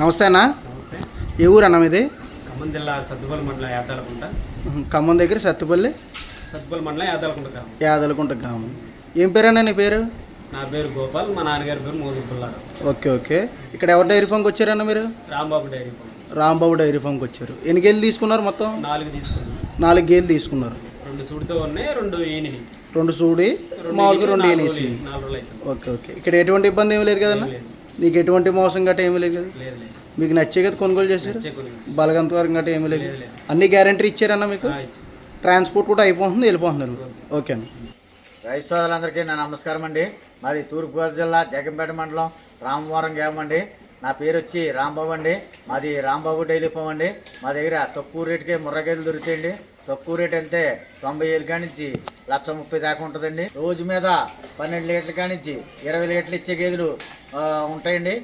నమస్తే అన్న. నమస్తే. ఏ ఊరు అన్న ఇది ఖమ్మం జిల్లా సద్దుపల్లి మండలం యాదాలకుంట. ఖమ్మం దగ్గర సత్తుపల్లి? సద్దుపల్లి మండలం యాదాలకుంట గ్రామం. యాదలకుంట గ్రామం. ఏం పేరు అన్న నీ పేరు? నా పేరు గోపాల్ మా నాన్నగారి పేరు మోదు పుల్లారావు ఓకే ఓకే. ఇక్కడ ఎవరి డైరీ ఫామ్కి వచ్చారన్న మీరు? Rambabu dairy farm. Rambabu dairy ఫామ్కి వచ్చారు. ఎన్ని గేలు తీసుకున్నారు మొత్తం? నాలుగు తీసుకున్నాం. నాలుగు గేలు తీసుకున్నారు. రెండు సుడితో ఉన్నాయి రెండు ఈనిని రెండు సూడి మామూలుగా రెండు ఏనేసి. నాలుగు రోజులు అవుతుంది. Okay okay. ఇక్కడ ఎటువంటి ఇబ్బంది ఏమీ లేదు కదన్న? లేదు. నీకు ఎటువంటి మోసం గట్రా ఏమీ లేదు కదా? మీకు నచ్చే కదా కొనుగోలు చేశారు? బలగంత వరకు గట్రా ఏమీ లేదు. అన్ని గ్యారంటీ ఇచ్చారన్న మీకు. ట్రాన్స్పోర్ట్ కూడా అయిపోతుంది వెళ్ళిపోతున్నారు ఓకే. అన్న. రైతు సోదరులందరికీ నా నమస్కారం అండి. మాది తూర్పుగోదావరి జిల్లా జగంపేట మండలం రామవరం గ్రామం అండి. నా పేరు వచ్చి రాంబాబు అండి. మాది రాంబాబు డైలీ ఫామ్ అండి. మా దగ్గర తక్కువ రేటుకే ముర్రగేదెలు దొరుకుతాయండి. తక్కువ రేట్ అంటే తొంభై ఏళ్ళు కానించి లక్ష ముప్పై దాకా ఉంటుందండి. రోజు మీద పన్నెండు లీటర్ల కానిచ్చి ఇరవై లీటర్లు ఇచ్చే గేదెలు ఉంటాయండి.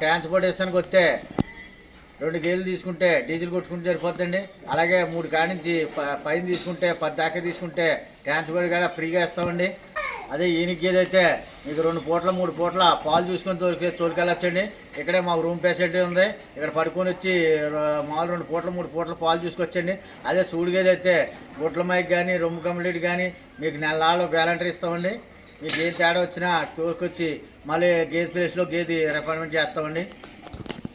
ట్రాన్స్పోర్టేషన్కి ట్రాన్స్పోర్ట్ వస్తే రెండు గేదెలు తీసుకుంటే డీజిల్ కొట్టుకుంటే సరిపోద్దండి. అలాగే మూడు కానించి నుంచి పైన తీసుకుంటే పది దాకా తీసుకుంటే ట్రాన్స్పోర్ట్ కూడా ఫ్రీగా ఇస్తామండి. అదే ఈయనకి గేదె అయితే మీకు రెండు పూట్ల మూడు పూట్ల పాలు చూసుకొని తోలికే తోలుకెళ్ళొచ్చండి. ఇక్కడే మాకు రూమ్ ఫెసిలిటీ ఉంది. ఇక్కడ పడుకొని వచ్చి మాములు మామూలు రెండు పూట్ల మూడు పూట్ల పాలు చూసుకొచ్చండి. అదే సూడిగేది అయితే గుట్ల మైక్ కానీ రూమ్ కంప్లీట్ కానీ మీకు నెలలు గ్యారంటీ ఇస్తామండి. మీకు ఏం తేడా వచ్చినా తోకొచ్చి మళ్ళీ గేదె ప్లేస్లో గేదె రిక్వైర్మెంట్ చేస్తామండి.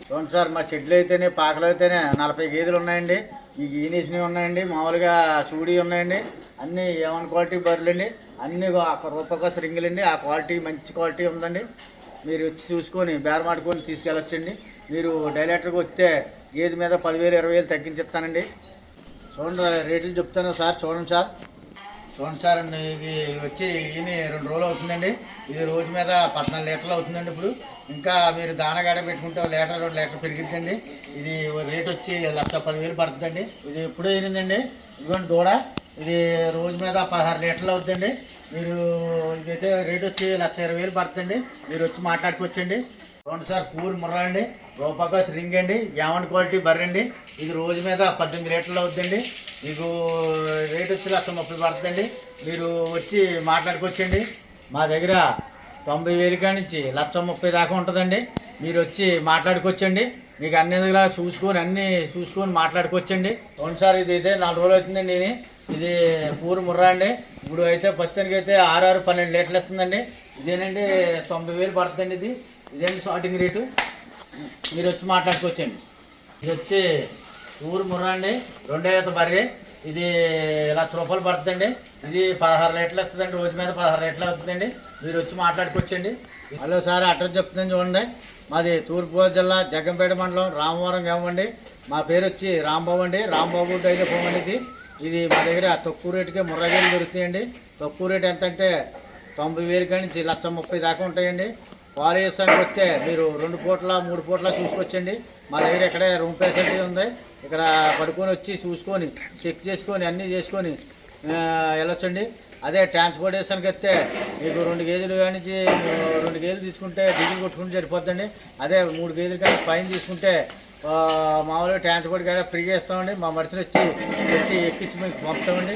చూడండి సార్ మా షెడ్లు అయితేనే పాకలు అయితేనే నలభై గేదెలు ఉన్నాయండి. ఈ ఈనేసినవి ఉన్నాయండి మామూలుగా సూడి ఉన్నాయండి అన్నీ ఏమన్ క్వాలిటీ బర్రెలు అన్నీ ఒక రూపాయి రింగులు ఆ క్వాలిటీ మంచి క్వాలిటీ ఉందండి. మీరు వచ్చి చూసుకొని బేరమాడుకొని తీసుకెళ్ళొచ్చండి. మీరు డైరెక్టర్గా వస్తే గేదె మీద పదివేలు ఇరవై వేలు తగ్గించిస్తానండి చూడండి రేట్లు చెప్తాను సార్ చూడండి సార్. చూడండి సార్ అండి ఇది వచ్చి ఇది రెండు రోజులు అవుతుందండి. ఇది రోజు మీద పద్నాలుగు లీటర్లు అవుతుందండి ఇప్పుడు. ఇంకా మీరు దానగాడ పెట్టుకుంటే ఒక లీటర్ రెండు లీటర్ పెరిగిద్దండి. ఇది రేట్ వచ్చి లక్ష పదివేలు పడుతుందండి. ఇది ఎప్పుడూ అయినదండి. ఇదిగోండి దూడ. ఇది రోజు మీద పదహారు లీటర్లు అవుతుందండి. మీరు ఇదైతే రేట్ వచ్చి లక్ష ఇరవై వేలు పడుతుందండి. మీరు వచ్చి మాట్లాడుకోవచ్చండి. చూడండి సార్ పూర్ ముర్రా అండి. రూపాకాస్ రింగ్ అండి యావన్ క్వాలిటీ బర్రె అండి. ఇది రోజు మీద పద్దెనిమిది లీటర్లు అవుతుందండి. మీకు రేట్ వచ్చి లక్ష ముప్పై పడుతుందండి. మీరు వచ్చి మాట్లాడుకోవచ్చండి మా దగ్గర తొంభై వేలు నుంచి లక్ష ముప్పై దాకా ఉంటుందండి. మీరు వచ్చి మాట్లాడుకోవచ్చండి మీకు అన్ని ఇలా చూసుకొని అన్నీ చూసుకొని మాట్లాడుకోవచ్చండి అవును సార్ ఇది అయితే నాలుగు రోజులు అవుతుందండి ఇది. ఇది పూర్ ముర్రా అండి. ఇప్పుడు అయితే పచ్చనికి అయితే ఆరు ఆరు పన్నెండు లీటర్లు వస్తుందండి. ఇదేనండి తొంభై వేలు పడుతుందండి ఇది. ఇదేంటి షార్టింగ్ రేటు మీరు వచ్చి మాట్లాడుకోవచ్చండి ఇది వచ్చి ఊరు ముర్రా అండి. రెండో ఈత బర్రె. ఇది లక్ష రూపాయలు పడుతుందండి. ఇది పదహారు లీటర్లు వస్తుందండి. రోజు మీద పదహారు లీటర్లు అవుతుందండి. మీరు వచ్చి మాట్లాడుకోవచ్చండి. హలో సార్ అడ్రస్ చెప్తుందని చూడండి. మాది తూర్పుగోదావరి జిల్లా జగ్గంపేట మండలం రామవరం గ్రామండి మా పేరు వచ్చి రాంబాబు అండి. రాంబాబు డైరీ ఫోన్ అనేది ఇది. మా దగ్గర తక్కువ రేటుకే ముర్రగేలు దొరుకుతాయండి. తక్కువ రేటు ఎంత అంటే తొంభై వేలు కాడి నుంచి లక్ష ముప్పై దాకా ఉంటాయండి. పాలు వేసానికి వస్తే మీరు రెండు పూట్ల మూడు పూట్ల చూసుకొచ్చండి. మా దగ్గర ఇక్కడే రూమ్ ఫెసిలిటీ ఉంది. ఇక్కడ పడుకొని వచ్చి చూసుకొని చెక్ చేసుకొని అన్నీ చేసుకొని వెళ్ళొచ్చండి. అదే ట్రాన్స్పోర్టేషన్కి వస్తే మీకు రెండు కేజీలు కానీ రెండు కేజీలు తీసుకుంటే డీజిల్ కొట్టుకుంటే సరిపోద్దండి. అదే మూడు కేజీలు కానీ పైన తీసుకుంటే మామూలుగా ట్రాన్స్పోర్ట్ కానీ ఫ్రీగా ఇస్తామండి మా మనిషిని వచ్చి పెట్టి ఎక్కించి మీకు పంపుతామండి.